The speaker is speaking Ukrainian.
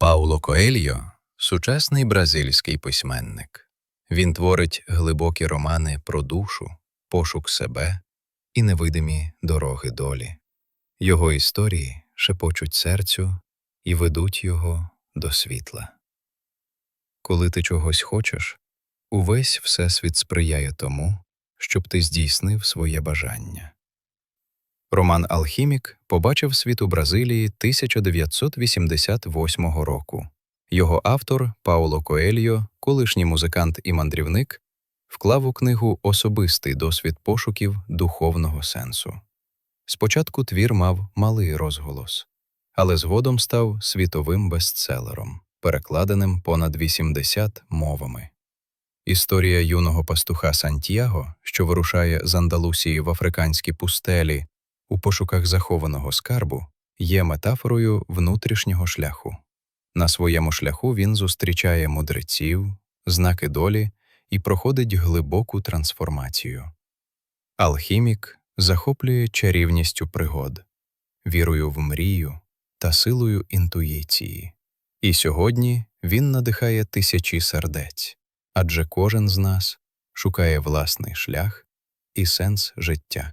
Пауло Коельо сучасний бразильський письменник. Він творить глибокі романи про душу, пошук себе і невидимі дороги долі. Його історії шепочуть серцю і ведуть його до світла. Коли ти чогось хочеш, увесь Всесвіт сприяє тому, щоб ти здійснив своє бажання. Роман Алхімік побачив світ у Бразилії 1988 року. Його автор Пауло Коельо, колишній музикант і мандрівник, вклав у книгу особистий досвід пошуків духовного сенсу. Спочатку твір мав малий розголос, але згодом став світовим бестселером, перекладеним понад 80 мовами. Історія юного пастуха Сантьяго, що вирушає з Андалусії в африканські пустелі у пошуках захованого скарбу, є метафорою внутрішнього шляху. На своєму шляху він зустрічає мудреців, знаки долі і проходить глибоку трансформацію. Алхімік захоплює чарівністю пригод, вірою в мрію та силою інтуїції. І сьогодні він надихає тисячі сердець, адже кожен з нас шукає власний шлях і сенс життя.